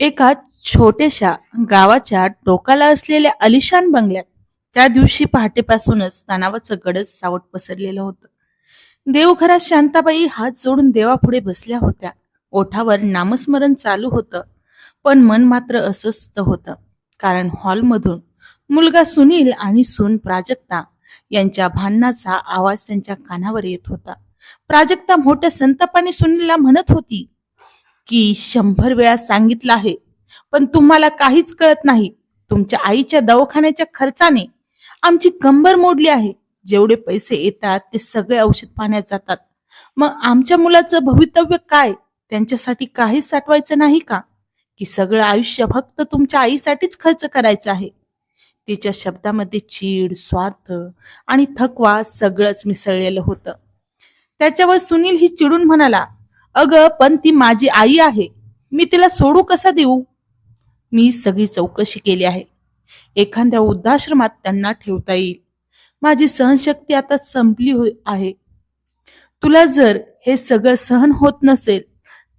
एका छोट्याशा गावाच्या टोकाला असलेल्या अलिशान बंगल्यात त्या दिवशी पहाटेपासूनच तणावाचं गडद सावट पसरलेलं होतं. देवघरात शांताबाई हात जोडून देवापुढे बसल्या होत्या. ओठावर नामस्मरण चालू होतं पण मन मात्र अस्वस्थ होतं कारण हॉलमधून मुलगा सुनील आणि सून प्राजक्ता यांच्या भांडणाचा आवाज त्यांच्या कानावर येत होता. प्राजक्ता मोठ्या संतापाने सुनीलला म्हणत होती की शंभर वेळा सांगितलं आहे. पण तुम्हाला काहीच कळत नाही. तुमच्या आईच्या दवाखान्याच्या खर्चाने आमची कंबर मोडली आहे. जेवढे पैसे येतात ते सगळे औषध पाण्यात जातात. मग आमच्या मुलाचं भवितव्य काय? त्यांच्यासाठी काहीच साठवायचं नाही का? की सगळं आयुष्य फक्त तुमच्या आईसाठीच खर्च करायचं आहे? तिच्या शब्दामध्ये चीड स्वार्थ आणि थकवा सगळंच मिसळलेलं होतं. त्याच्यावर सुनील ही चिडून म्हणाला अगं पण ती माझी आई आहे. मी तिला सोडू कसा देऊ? मी सगळी चौकशी केली आहे. एखाद्या वृद्धाश्रमात त्यांना ठेवता येईल. माझी सहनशक्ती आता संपली हो- आहे. तुला जर हे सगळं सहन होत नसेल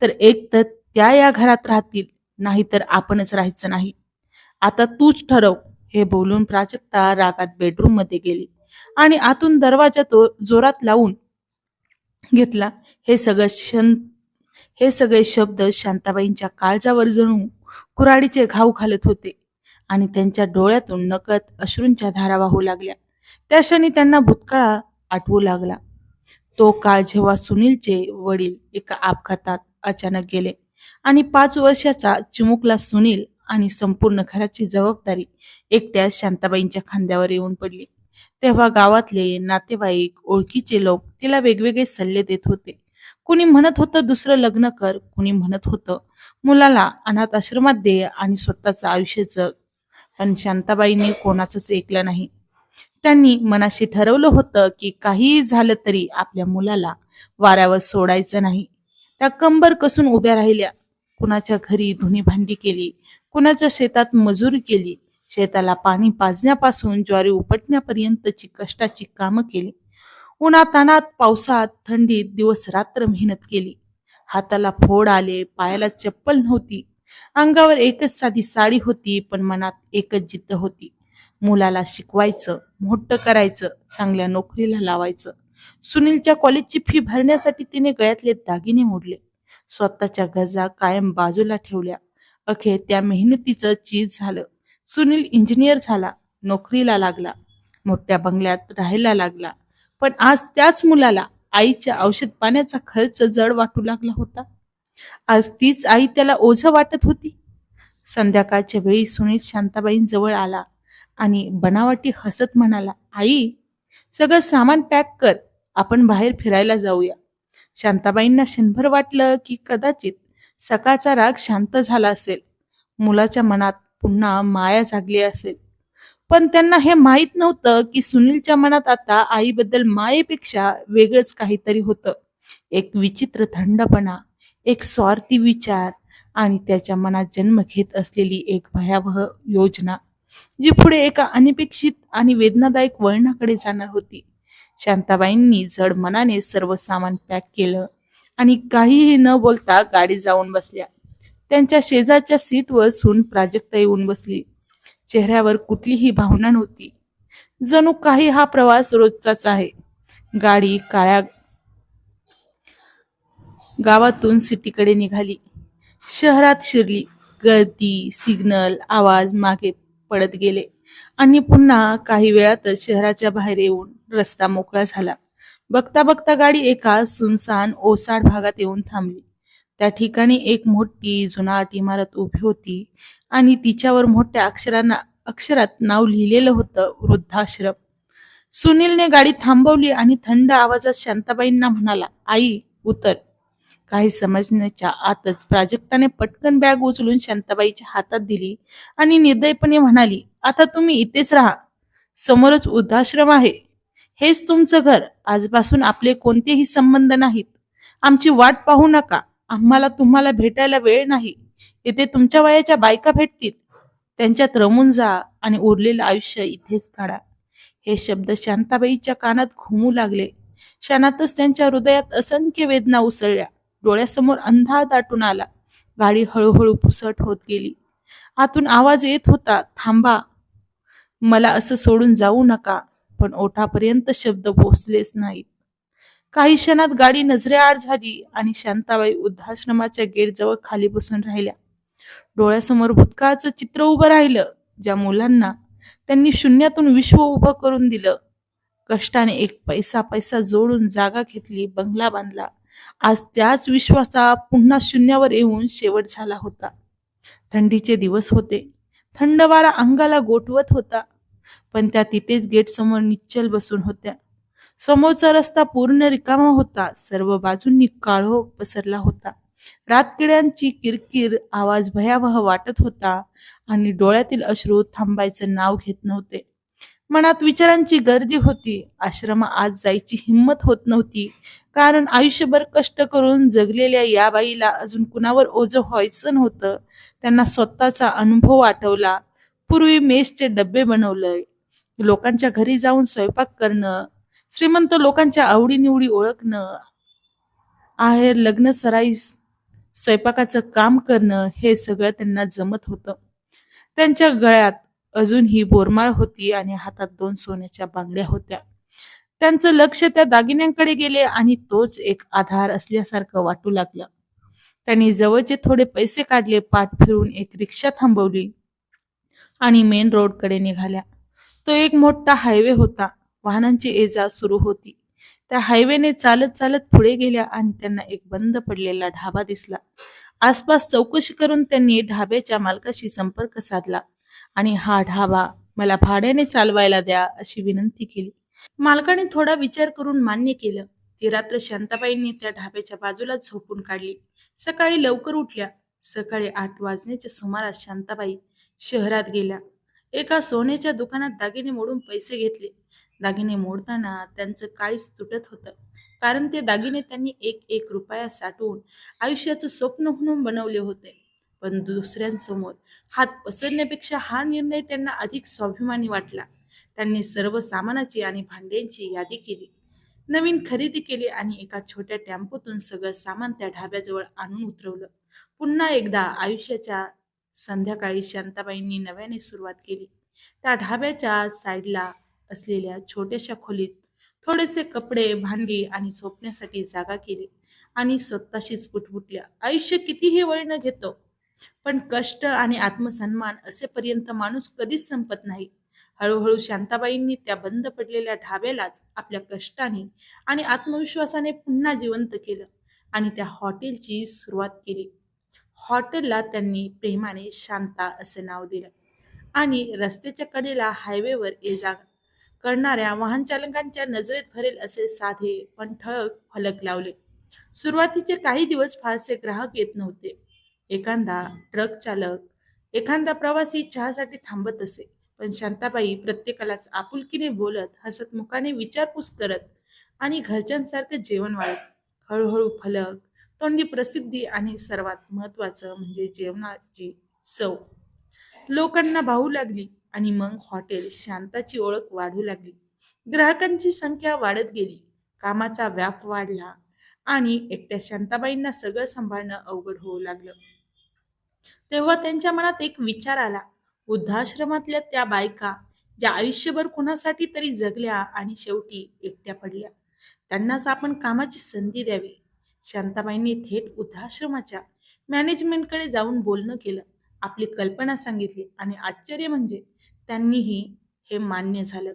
तर एक तर त्या या घरात राहतील नाहीतर आपणच राहायचं नाही. आता तूच ठरव हे बोलून प्राजक्ता रागात बेडरूममध्ये गेली आणि आतून दरवाजा तो जोरात लावून घेतला. हे सगळं शं हे सगळे शब्द शांताबाईंच्या काळजावर जणू कुऱ्हाडीचे घाव घालत होते आणि त्यांच्या डोळ्यातून नकळत अश्रूंच्या धारा वाहू लागल्या. त्या क्षणी त्यांना भूतकाळ आठवू लागला. तो काळ जेव्हा सुनीलचे वडील एका अपघातात अचानक गेले आणि पाच वर्षाचा चिमुकला सुनील आणि संपूर्ण घराची जबाबदारी एकट्या शांताबाईंच्या खांद्यावर येऊन पडली. तेव्हा गावातले नातेवाईक ओळखीचे लोक तिला वेगवेगळे सल्ले देत होते. कुणी म्हणत होतं दुसरं लग्न कर. कुणी म्हणत होतं मुलाला अनाथ आश्रमात दे आणि स्वतःचं आयुष्य जग पण शांताबाईंनी कोणाचंच ऐकलं नाही. त्यांनी मनाशी ठरवलं होतं की काहीही झालं तरी आपल्या मुलाला वाऱ्यावर सोडायचं नाही. त्या कंबर कसून उभ्या राहिल्या. कुणाच्या घरी धुनी भांडी केली कुणाच्या शेतात मजुरी केली शेताला पाणी पाजण्यापासून ज्वारी उपटण्यापर्यंतची कष्टाची कामं केली. उन्हातानात पावसात थंडीत दिवस रात्र मेहनत केली. हाताला फोड आले पायाला चप्पल नव्हती. अंगावर एकच साधी साडी होती पण मनात एकच जिद्द होती. मुलाला शिकवायचं मोठं करायचं चांगल्या नोकरीला लावायचं. सुनीलच्या कॉलेजची फी भरण्यासाठी तिने गळ्यातले दागिने मोडले. स्वतःच्या गरजा कायम बाजूला ठेवल्या. अखेर त्या मेहनतीचं चीज झालं. सुनील इंजिनियर झाला नोकरीला लागला मोठ्या बंगल्यात राहायला लागला. पण आज त्याच मुलाला आईच्या औषध पाण्याचा खर्च जड वाटू लागला होता. आज तीच आई त्याला ओझं वाटत होती. संध्याकाळच्या वेळी सुनील शांताबाईंजवळ आला आणि बनावटी हसत म्हणाला आई सगळं सामान पॅक कर आपण बाहेर फिरायला जाऊया. शांताबाईंना क्षणभर वाटलं की कदाचित सकाळचा राग शांत झाला असेल. मुलाच्या मनात पुन्हा माया जागली असेल. पण त्यांना हे माहीत नव्हतं की सुनीलच्या मनात आता आईबद्दल मायेपेक्षा वेगळंच काहीतरी होतं. एक विचित्र थंडपणा एक स्वार्थी विचार आणि त्याच्या मनात जन्म घेत असलेली एक भयावह योजना जी पुढे एका अनपेक्षित आणि वेदनादायक वळणाकडे जाणार होती. शांताबाईंनी जड मनाने सर्व सामान पॅक केलं आणि काहीही न बोलता गाडी जाऊन बसल्या. त्यांच्या शेजारच्या सीटवर सून प्राजक्ता येऊन बसली. चेहऱ्यावर कुठलीही भावना नव्हती. जणू काही हा प्रवास रोजचाच आहे. गाडी काळ्या गावातून सिटीकडे निघाली. शहरात शिरली. गर्दी सिग्नल आवाज मागे पडत गेले. आणि पुन्हा काही वेळातच शहराच्या बाहेर येऊन रस्ता मोकळा झाला. बघता बघता गाडी एका सुनसान ओसाड भागात येऊन थांबली. त्या ठिकाणी एक मोठी जुनाट इमारत उभी होती आणि तिच्यावर मोठ्या अक्षरांना अक्षरात नाव लिहिलेलं होतं वृद्धाश्रम. सुनीलने गाडी थांबवली आणि थंड आवाजात शांताबाईंना म्हणाला आई उतर. काही समजण्याच्या आतच प्राजक्ताने पटकन बॅग उचलून शांताबाईच्या हातात दिली आणि निर्दयपणे म्हणाली आता तुम्ही इथेच राहा. समोरच वृद्धाश्रम आहे. हेच तुमचं घर. आजपासून आपले कोणतेही संबंध नाहीत. आमची वाट पाहू नका. आम्हाला तुम्हाला भेटायला वेळ नाही. इथे तुमच्या वयाच्या बायका भेटतील. त्यांच्यात रमून जा आणि उरलेलं आयुष्य इथेच काढा. हे शब्द शांताबाईच्या कानात घुमू लागले. क्षणातच त्यांच्या हृदयात असंख्य वेदना उसळल्या. डोळ्यासमोर अंधार दाटून आला. गाडी हळूहळू पुसट होत गेली. आतून आवाज येत होता थांबा. मला असं सोडून जाऊ नका. पण ओठापर्यंत शब्द पोचलेच नाहीत. काही क्षणात गाडी नजरेआड झाली आणि शांताबाई वृद्धाश्रमाच्या गेटजवळ खाली बसून राहिल्या. डोळ्यासमोर भूतकाळचं चित्र उभं राहिलं ज्या मुलांना त्यांनी शून्यातून विश्व उभं करून दिलं. कष्टाने एक पैसा पैसा जोडून जागा घेतली बंगला बांधला. आज त्याच विश्वाचा पुन्हा शून्यावर येऊन शेवट झाला होता. थंडीचे दिवस होते. थंड वारा अंगाला गोठवत होता. पण त्या तिथेच गेट समोर निश्चल बसून होत्या. समोरचा रस्ता पूर्ण रिकामा होता. सर्व बाजूंनी काळो पसरला होता. रातकिड्यांची किरकिर आवाज भयावह वाटत होता आणि डोळ्यातील अश्रू थांबायचं नाव घेत नव्हते. मनात विचारांची गर्दी होती. आश्रमा आज जायची हिंमत होत नव्हती. कारण आयुष्यभर कष्ट करून जगलेल्या या बाईला अजून कुणावर ओझं व्हायचं नव्हतं. त्यांना स्वतःचा अनुभव आठवला. पूर्वी मेसचे डबे बनवलंय. लोकांच्या घरी जाऊन स्वयंपाक करणं श्रीमंत लोकांच्या आवडीनिवडी ओळखणं आहेर लग्न सराई स्वयंपाकाचं काम करणं हे सगळं त्यांना जमत होतं. त्यांच्या गळ्यात अजूनही बोरमाळ होती आणि हातात दोन सोन्याच्या बांगड्या होत्या. त्यांचं लक्ष त्या दागिन्यांकडे गेले आणि तोच एक आधार असल्यासारखं वाटू लागलं. त्यांनी जवळचे थोडे पैसे काढले पाठ फिरून एक रिक्षा थांबवली आणि मेन रोडकडे निघाल्या. तो एक मोठा हायवे होता. वाहनांची ये जा सुरू होती. त्या हायवेने चालत चालत पुढे गेल्या आणि त्यांना एक बंद पडलेला ढाबा दिसला. आसपास चौकशी करून त्यांनी ढाब्याच्या मालकाशी संपर्क साधला आणि हा ढाबा मला भाड्याने चालवायला द्या अशी विनंती केली. मालकाने थोडा विचार करून मान्य केलं. ती रात्र शांताबाईंनी त्या ढाब्याच्या बाजूला झोपून काढली. सकाळी लवकर उठल्या. सकाळी आठ वाजण्याच्या सुमारास शांताबाई शहरात गेल्या. एका सोन्याच्या दुकानात दागिने मोडून पैसे घेतले. दागिने मोडताना त्यांचं काळीच तुटत होतं. कारण ते दागिने त्यांनी एक एक रुपया साठवून आयुष्याचं स्वप्न म्हणून बनवले होते. पण दुसऱ्यांसमोर हात पसरण्यापेक्षा हा निर्णय त्यांना अधिक स्वाभिमानी वाटला. त्यांनी सर्व सामानाची आणि भांड्यांची यादी केली. नवीन खरेदी केली आणि एका छोट्या टेम्पोतून सगळं सामान त्या ढाब्याजवळ आणून उतरवलं. पुन्हा एकदा आयुष्याच्या संध्याकाळी शांताबाईंनी नव्याने सुरुवात केली. त्या ढाब्याच्या साईडला असलेल्या छोट्याशा खोलीत थोडेसे कपडे भांडी आणि झोपण्यासाठी जागा केली आणि स्वतःशीच पुटपुटल्या. आयुष्य कितीही वळणं न घेतो पण कष्ट आणि आत्मसन्मान असेपर्यंत माणूस कधीच संपत नाही. हळूहळू शांताबाईंनी त्या बंद पडलेल्या ढाब्यालाच आपल्या कष्टाने आणि आत्मविश्वासाने पुन्हा जिवंत केलं आणि त्या हॉटेलची सुरुवात केली. हॉटेलला त्यांनी प्रेमाने शांता असे नाव दिलं. आणि रस्त्याच्या कडेला हायवेवर ये जागा करणाऱ्या वाहनचालकांच्या नजरेत भरेल असे साधे पण ठळक फलक लावले. सुरुवातीचे काही दिवस फारसे ग्राहक येत नव्हते. एखादा ट्रक चालक एखादा प्रवासी चहासाठी थांबत असे पण शांताबाई प्रत्येकालाच आपुलकीने बोलत हसतमुखाने विचारपूस करत आणि घरच्यांसारखं जेवण वाढत. हळूहळू फलक तोंडी प्रसिद्धी आणि सर्वात महत्वाचं म्हणजे जेवणाची चव. लोकांना भाऊ लागली आणि मग हॉटेल शांताची ओळख वाढू लागली. ग्राहकांची संख्या वाढत गेली. कामाचा व्याप वाढला आणि एकट्या शांताबाईंना सगळं सांभाळणं अवघड होऊ लागलं. तेव्हा त्यांच्या मनात एक विचार आला. वृद्धाश्रमातल्या त्या बायका ज्या आयुष्यभर कुणासाठी तरी जगल्या आणि शेवटी एकट्या पडल्या त्यांनाच आपण कामाची संधी द्यावी. शांताबाईंनी थेट वृद्धाश्रमाच्या मॅनेजमेंटकडे जाऊन बोलणं केलं. आपली कल्पना सांगितली आणि आश्चर्य म्हणजे त्यांनीही हे मान्य झालं.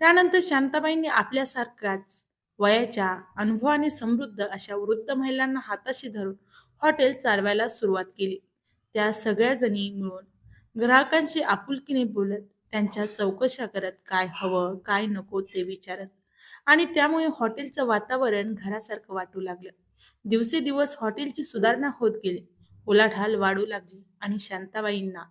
त्यानंतर शांताबाईंनी आपल्यासारख्याच वयाच्या अनुभवाने समृद्ध अशा वृद्ध महिलांना हाताशी धरून हॉटेल चालवायला सुरुवात केली. त्या सगळ्या जणी मिळून ग्राहकांशी आपुलकीने बोलत त्यांच्या चौकशा करत काय हवं काय नको ते विचारत आणि त्यामुळे हॉटेलचं वातावरण घरासारखं वाटू लागलं. दिवसेदिवस हॉटेलची सुधारणा होत गेली. उलाढाल वाढू लागली आणि शांताबाईंना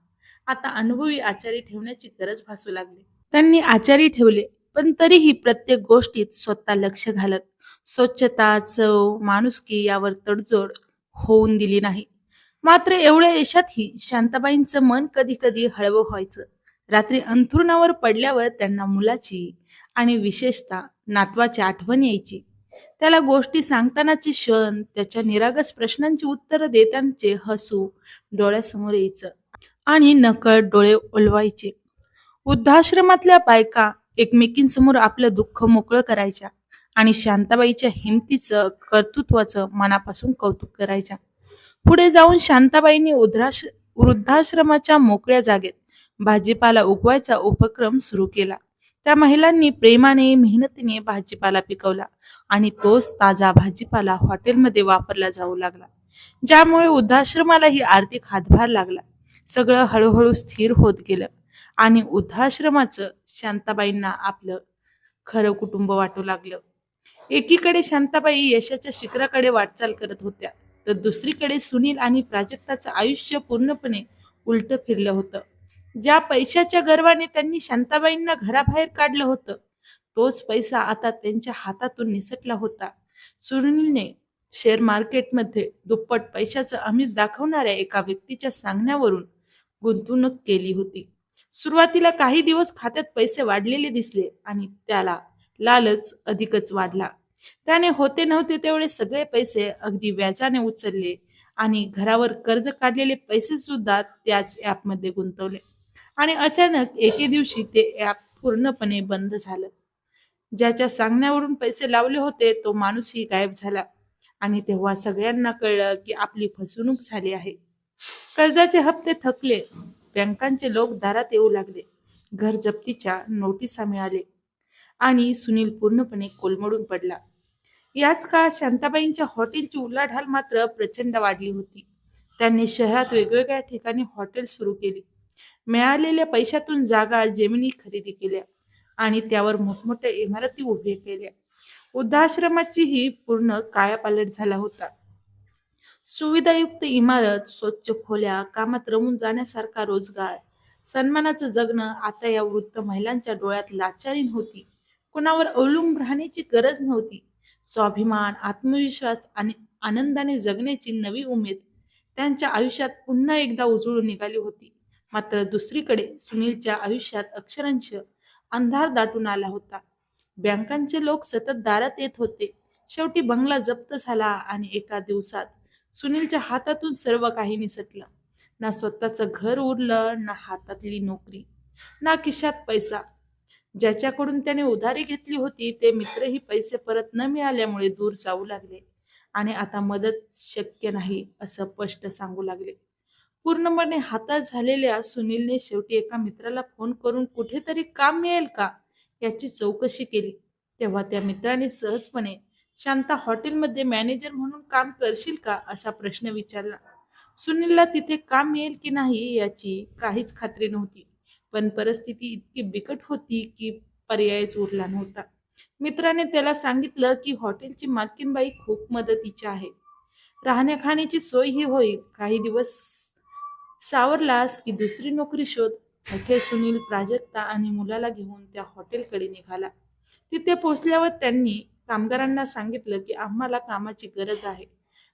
आता अनुभवी आचारी ठेवण्याची गरज भासू लागली. त्यांनी आचारी ठेवले पण तरीही प्रत्येक गोष्टीत स्वतः लक्ष घालत स्वच्छता चव माणुसकी यावर तडजोड होऊन दिली नाही. मात्र एवढ्या यशातही शांताबाईंचं मन कधी कधी हळवं व्हायचं. रात्री अंथरुणावर पडल्यावर त्यांना मुलाची आणि विशेषतः नातवाची आठवण यायची. त्याला गोष्टी सांगतानाचे क्षण त्याच्या निरागस प्रश्नांची उत्तरं देतानाचे हसू डोळ्यासमोर यायचं आणि नकळत डोळे ओलवायचे. वृद्धाश्रमातल्या बायका एकमेकींसमोर आपलं दुःख मोकळं करायच्या आणि शांताबाईच्या हिमतीचं कर्तृत्वाचं मनापासून कौतुक करायच्या. पुढे जाऊन शांताबाईंनी उद्राश वृद्धाश्रमाच्या मोकळ्या जागेत भाजीपाला उगवायचा उपक्रम सुरू केला. त्या महिलांनी प्रेमाने मेहनतीने भाजीपाला पिकवला आणि तोच ताजा भाजीपाला हॉटेलमध्ये वापरला जाऊ लागला. ज्यामुळे वृद्धाश्रमालाही आर्थिक हातभार लागला. सगळं हळूहळू स्थिर होत गेलं आणि वृद्धाश्रमाचं शांताबाईंना आपलं खरं कुटुंब वाटू लागलं. एकीकडे शांताबाई यशाच्या शिखराकडे वाटचाल करत होत्या तर दुसरीकडे सुनील आणि प्राजक्ताचं आयुष्य पूर्णपणे उलट फिरलं होतं. ज्या पैशाच्या गर्वाने त्यांनी शांताबाईंना घराबाहेर काढलं होतं तोच पैसा आता त्यांच्या हातातून निसटला होता. सुनीलने शेअर मार्केटमध्ये दुप्पट पैशाचं आमिष दाखवणाऱ्या एका व्यक्तीच्या सांगण्यावरून गुंतवणूक केली होती. सुरुवातीला काही दिवस खात्यात पैसे वाढलेले दिसले आणि त्याला लालच अधिकच वाढला. त्याने होते नव्हते तेवढे सगळे पैसे अगदी व्याजाने उचलले आणि घरावर कर्ज काढलेले पैसे सुद्धा त्याच ॲपमध्ये गुंतवले. आणि अचानक एके दिवशी ते ॲप पूर्णपणे बंद झालं. ज्याच्या सांगण्यावरून पैसे लावले होते तो माणूसही गायब झाला. आणि तेव्हा सगळ्यांना कळलं की आपली फसवणूक झाली आहे. कर्जाचे हप्ते थकले. बँकांचे लोक दारात येऊ लागले. घर जप्तीच्या नोटिसा मिळाले. आणि सुनील पूर्णपणे कोलमडून पडला. याच काळात शांताबाईंच्या हॉटेलची उलाढाल मात्र प्रचंड वाढली होती. त्यांनी शहरात वेगवेगळ्या ठिकाणी हॉटेल सुरू केली. मिळालेल्या पैशातून जागा जमिनी खरेदी केल्या आणि त्यावर मोठमोठ्या इमारती उभ्या केल्या. वृद्धाश्रमाचीही पूर्ण कायापालट झाला होता. सुविधायुक्त इमारत स्वच्छ खोल्या कामात रमून जाण्यासारखा रोजगार सन्मानाचं जगणं आता या वृद्ध महिलांच्या डोळ्यात लाचारी नव्हती कुणावर अवलंब राहण्याची गरज नव्हती. स्वाभिमान आत्मविश्वास आणि आनंदाने जगण्याची नवी उमेद त्यांच्या आयुष्यात पुन्हा एकदा उजळून निघाली होती. मात्र दुसरीकडे सुनीलच्या आयुष्यात अक्षरांश अंधार दाटून आला होता. बँकांचे लोक सतत दारात येत होते. शेवटी बंगला जप्त झाला आणि एका दिवसात सुनीलच्या हातातून सर्व काही निसटलं. ना स्वतःचं घर उरलं ना हातातली नोकरी ना खिशात पैसा. ज्याच्याकडून त्याने उधारी घेतली होती ते मित्रही पैसे परत न मिळाल्यामुळे दूर जाऊ लागले. आणि आता मदत शक्य नाही असं स्पष्ट सांगू लागले. पूर्णपणे हातात झालेल्या सुनीलने शेवटी एका मित्राला फोन करून कुठेतरी काम मिळेल का याची चौकशी केली. तेव्हा त्या मित्राने सहजपणे शांता हॉटेलमध्ये मॅनेजर म्हणून काम करशील का असा प्रश्न विचारला. सुनीलला तिथे काम मिळेल की नाही याची काहीच खात्री नव्हती. पण परिस्थिती इतकी बिकट होती की पर्यायच उरला नव्हता. मित्राने त्याला सांगितलं की हॉटेलची मालकीनबाई खूप मदतीची आहे. राहण्याखाण्याची सोय ही होईल. काही दिवस सावरलास की दुसरी नोकरी शोध. अखेर सुनील प्राजक्ता आणि मुलाला घेऊन त्या हॉटेलकडे निघाला. तिथे पोहोचल्यावर त्यांनी कामगारांना सांगितलं की आम्हाला कामाची गरज आहे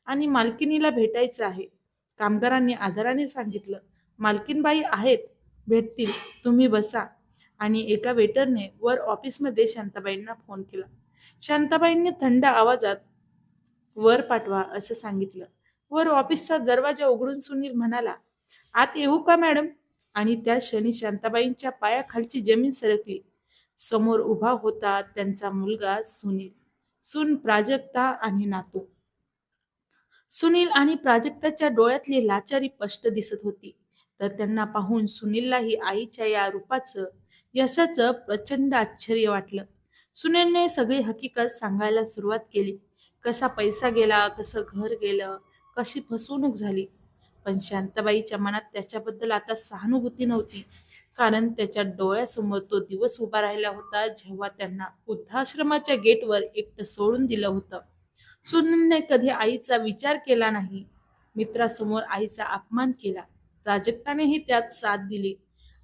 आणि मालकिनीला भेटायचं आहे. कामगारांनी आदराने सांगितलं मालकीनबाई आहेत भेटतील तुम्ही बसा. आणि एका वेटरने वर ऑफिसमध्ये शांताबाईंना फोन केला. शांताबाईंनी थंड आवाजात वर पाठवा असं सांगितलं. वर ऑफिसचा दरवाजा उघडून सुनील म्हणाला आत येऊ का मॅडम? आणि त्या क्षणी शांताबाईंच्या पायाखालची जमीन सरकली. समोर उभा होता त्यांचा मुलगा सुनील. सुन प्राजक्ता आणि नातू. सुनील आणि प्राजक्ताच्या डोळ्यातली लाचारी स्पष्ट दिसत होती. तर त्यांना पाहून सुनीललाही आईच्या या रूपाचं यशाचं प्रचंड आश्चर्य वाटलं. सुनीलने सगळी हकीकत सांगायला सुरुवात केली. कसा पैसा गेला कसं घर गेलं कशी फसवणूक झाली. पण शांताबाईच्या मनात त्याच्याबद्दल आता सहानुभूती नव्हती. कारण त्याच्या डोळ्यासमोर तो दिवस उभा राहिला होता जेव्हा त्यांना वृद्धाश्रमाच्या गेटवर एकटं सोडून दिलं होतं. सुनीलने कधी आईचा विचार केला नाही. मित्रासमोर आईचा अपमान केला. प्राजक्तानेही त्यात साथ दिली.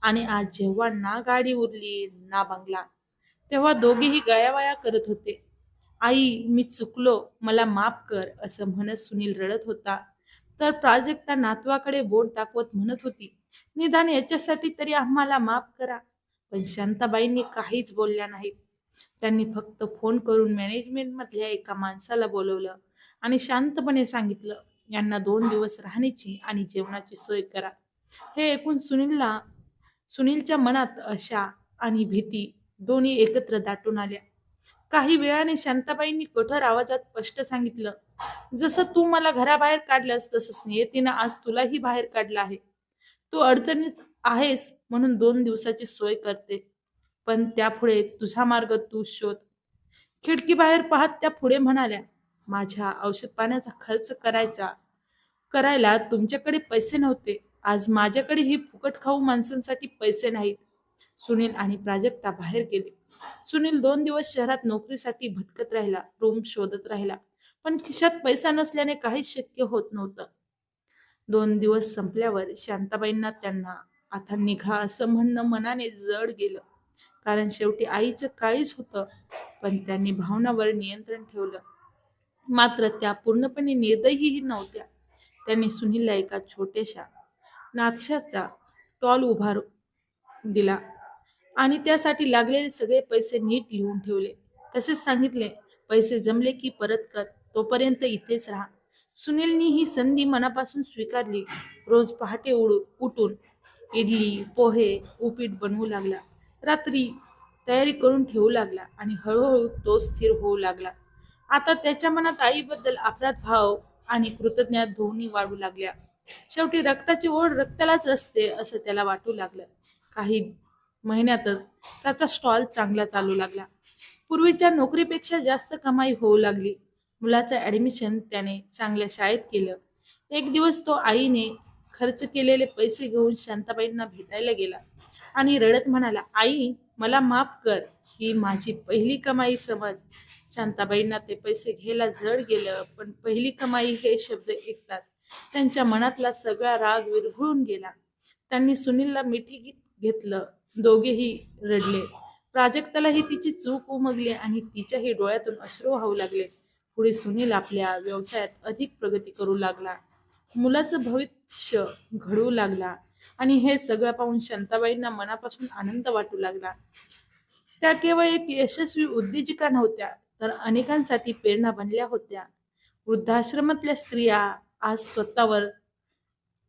आणि आज जेव्हा ना गाडी उरली ना बंगला तेव्हा दोघेही गयावया करत होते. आई मी चुकलो मला माफ कर असं म्हणत सुनील रडत होता. तर प्राजक्ता नातवाकडे बोट दाखवत म्हणत होती निदान याच्यासाठी तरी आम्हाला माफ करा. पण शांताबाईंनी काहीच बोलल्या नाहीत. त्यांनी फक्त फोन करून मॅनेजमेंटमधल्या एका माणसाला बोलवलं आणि शांतपणे सांगितलं यांना दोन दिवस राहण्याची आणि जेवणाची सोय करा. हे ऐकून सुनीलला सुनीलच्या मनात आशा आणि भीती दोन्ही एकत्र दाटून आल्या. काही वेळाने शांताबाईंनी कठोर आवाजात स्पष्ट सांगितलं जसं तू मला घराबाहेर काढलंस तसंच नियतीनं आज तुलाही बाहेर काढलं आहे. तू अडचणीत आहेस म्हणून दोन दिवसाची सोय करते. पण त्यापुढे तुझा मार्ग तू शोध. खिडकी बाहेर पाहत त्या पुढे म्हणाल्या माझ्या औषध पाण्याचा खर्च करायचा. करायला तुमच्याकडे पैसे नव्हते. आज माझ्याकडे ही फुकट खाऊ माणसांसाठी पैसे नाहीत. सुनील आणि प्राजक्ता बाहेर गेले. सुनील दोन दिवस शहरात नोकरीसाठी भटकत राहिला रूम शोधत राहिला. पण खिशात पैसा नसल्याने काहीच शक्य होत नव्हतं. दोन दिवस संपल्यावर शांताबाईंना त्यांना आता निघा असं म्हणणं मनाने जड गेलं. कारण शेवटी आईचं काळीच होतं पण त्यांनी भावनावर नियंत्रण ठेवलं. मात्र त्या पूर्णपणे निर्दयीही नव्हत्या. त्यांनी सुनीलला एका छोट्याशा नाथशाचा टॉल उभार दिला आणि त्यासाठी लागलेले सगळे पैसे नीट लिहून ठेवले. तसेच सांगितले पैसे जमले की परत कर. तोपर्यंत इथेच राहा. सुनीलनी ही संधी मनापासून स्वीकारली. रोज पहाटे उडू उठून इडली पोहे उपीट बनवू लागला. रात्री तयारी करून ठेवू लागला आणि हळूहळू तो स्थिर होऊ लागला. आता त्याच्या मनात आईबद्दल अपराध भाव आणि कृतज्ञात दोन्ही वाढू लागल्या. शेवटी रक्ताची ओढ रक्तालाच असते असं त्याला वाटू लागलं. काही महिन्यातच त्याचा स्टॉल चांगला चालू लागला. पूर्वीच्या नोकरीपेक्षा जास्त कमाई होऊ लागली. मुलाचं ॲडमिशन त्याने चांगल्या शाळेत केलं. एक दिवस तो आईने खर्च केलेले पैसे घेऊन शांताबाईंना भेटायला गेला. आणि रडत म्हणाला आई मला माफ कर. ही माझी पहिली कमाई समज. शांताबाईंना ते पैसे घ्यायला जड गेलं पण पहिली कमाई हे शब्द ऐकतात. त्यांच्या मनातला सगळा राग विरघळून गेला. त्यांनी सुनीलला मिठी घेतलं. दोघेही रडले. प्राजक्तालाही तिची चूक उमगली आणि तिच्याही डोळ्यातून अश्रू वाहू लागले. पुढे सुनील आपल्या व्यवसायात अधिक प्रगती करू लागला. मुलाचं भविष्य घडवू लागला आणि हे सगळं पाहून शांताबाईंना मनापासून आनंद वाटू लागला. त्या केवळ एक यशस्वी उद्योजिका नव्हत्या तर अनेकांसाठी प्रेरणा बनल्या होत्या. वृद्धाश्रमातल्या स्त्रिया आज स्वतःवर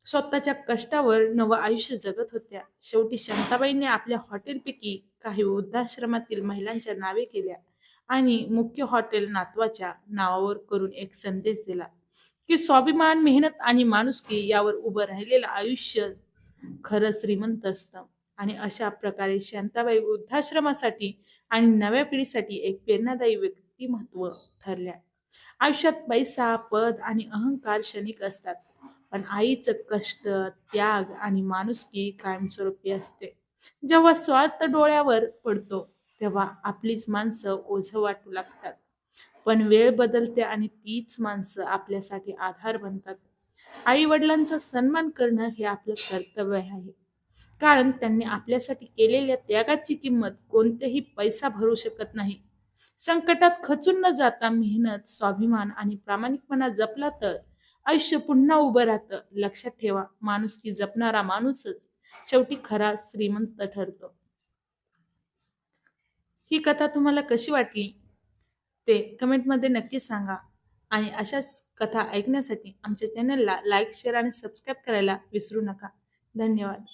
स्वतःच्या कष्टावर नवं आयुष्य जगत होत्या. शेवटी शांताबाईंनी आपल्या हॉटेलपैकी काही वृद्धाश्रमातील महिलांच्या नावे केल्या. आणि मुख्य हॉटेल नातवाच्या नावावर करून एक संदेश दिला की स्वाभिमान मेहनत आणि माणुसकी यावर उभं राहिलेलं आयुष्य खरं श्रीमंत असतं. आणि अशा प्रकारे शांताबाई वृद्धाश्रमासाठी आणि नव्या पिढीसाठी एक प्रेरणादायी व्यक्तिमत्व ठरल्या. आयुष्यात पैसा पद आणि अहंकार क्षणिक असतात पण आईचं कष्ट त्याग आणि माणुसकी कायमस्वरूपी असते. जेव्हा स्वार्थ डोळ्यावर पडतो तेव्हा आपलीच माणसं ओझं वाटू लागतात. पण वेळ बदलते आणि तीच माणसं आपल्यासाठी आधार बनतात. आई वडिलांचा सन्मान करणं हे आपलं कर्तव्य आहे. कारण त्यांनी आपल्यासाठी केलेल्या त्यागाची किंमत कोणतेही पैसा भरू शकत नाही. संकटात खचून न जाता मेहनत स्वाभिमान आणि प्रामाणिकपणा जपला तर आयुष्य पुन्हा उभं राहतं. लक्षात ठेवा माणूस की जपणारा माणूसच शेवटी खरा श्रीमंत ठरतो. ही कथा तुम्हाला कशी वाटली? ते कमेंटमध्ये नक्की सांगा. आणि अशाच कथा ऐकण्यासाठी आमच्या चॅनलला लाईक शेअर आणि सबस्क्राईब करायला विसरू नका. धन्यवाद.